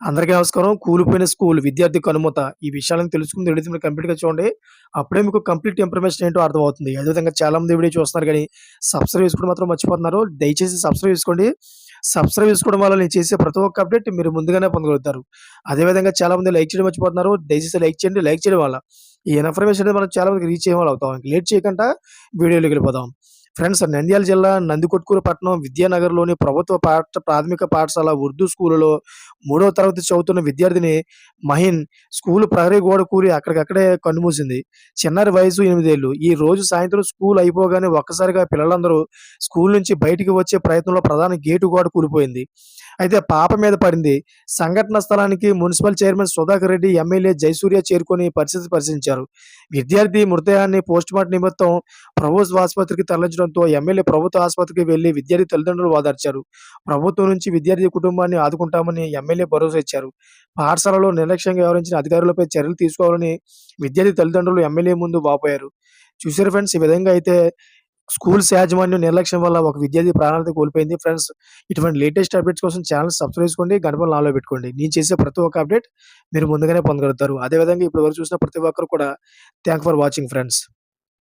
అందరికీ నమస్కారం. కూలిపోయిన స్కూల్ విద్యార్థి కనుమత ఈ విషయాలను తెలుసుకుంది వీడియో మీరు కంప్లీట్‌గా చూడండి. అప్పుడే మీకు కంప్లీట్ ఇన్ఫర్మేషన్ ఏంటో అర్థమవుతుంది. అదేవిధంగా చాలామంది వీడియో చూస్తున్నారు కానీ సబ్స్క్రైబ్ చేసుకోవడం మాత్రం మర్చిపోతున్నారు. దయచేసి సబ్స్క్రైబ్ చేసుకోండి. సబ్స్క్రైబ్ చేసుకోవడం వల్ల నేను చేసే ప్రతి ఒక్క అప్డేట్ మీరు ముందుగానే పొందగలుగుతారు. అదేవిధంగా చాలామంది లైక్ చేయడం మర్చిపోతున్నారు. దయచేసి లైక్ చేయండి. లైక్ చేయడం వల్ల ఈ ఇన్ఫర్మేషన్ అనేది మనం చాలా మందికి రీచ్ అయ్యే అవుతాం. లేట్ చేయకుండా వీడియోలోకి వెళ్ళిపోదాం. ఫ్రెండ్స్ నంద్యాల జిల్లా నందికొట్కూరు పట్టణం విద్యానగర్‌లోని ప్రభుత్వ పాఠ ప్రాథమిక పాఠశాల ఉర్దూ స్కూలులో మూడవ తరగతి చదువుతున్న విద్యార్థిని మహిన్ స్కూలు ప్రహరీ గోడ కూలి అక్కడికక్కడే కన్నుమూసింది. చిన్నారి వయసు ఎనిమిదేళ్ళు ఈ రోజు సాయంత్రం స్కూల్ అయిపోగానే ఒక్కసారిగా పిల్లలందరూ స్కూల్ నుంచి బయటికి వచ్చే ప్రయత్నంలో ప్రధాన గేటు గోడ కూలిపోయింది. అయితే పాప మీద పడింది. సంఘటన స్థలానికి municipal chairman Sudhakar Reddy, MLA Jayasurya చేరుకొని పరిస్థితి పరిశీలించారు. విద్యార్థి మృతదేహాన్ని పోస్ట్‌మార్టం నిమిత్తం ప్రభుత్వ ఆసుపత్రికి తరలించడంతో ఎమ్మెల్యే ప్రభుత్వ ఆసుపత్రికి వెళ్ళి విద్యార్థి తల్లిదండ్రులు వాదార్చారు ప్రభుత్వం నుంచి విద్యార్థి కుటుంబాన్ని ఆదుకుంటామని ఎమ్మెల్యే భరోసా ఇచ్చారు. పాఠశాలలో నిర్లక్ష్యంగా వ్యవహరించిన అధికారులపై చర్యలు తీసుకోవాలని విద్యార్థి తల్లిదండ్రులు ఎమ్మెల్యే ముందు వాపోయారు. చూసారు ఫ్రెండ్స్ ఈ విధంగా అయితే స్కూల్స్ యాజమాన్యం నిర్లక్ష్యం వల్ల ఒక విద్యార్థి ప్రాణాలతో కోల్పోయింది. ఫ్రెండ్స్ ఇటువంటి లేటెస్ట్ అప్డేట్స్ కోసం ఛానల్ సబ్స్క్రైబ్ చేసుకోండి. గంట నాలో పెట్టుకోండి. నేను చేసే ప్రతి ఒక్క అప్డేట్ మీరు ముందుగానే పొందగలుగుతారు. అదేవిధంగా ఇప్పుడు వరకు చూసిన ప్రతి ఒక్కరు కూడా థ్యాంక్ ఫర్ వాచింగ్ ఫ్రెండ్స్.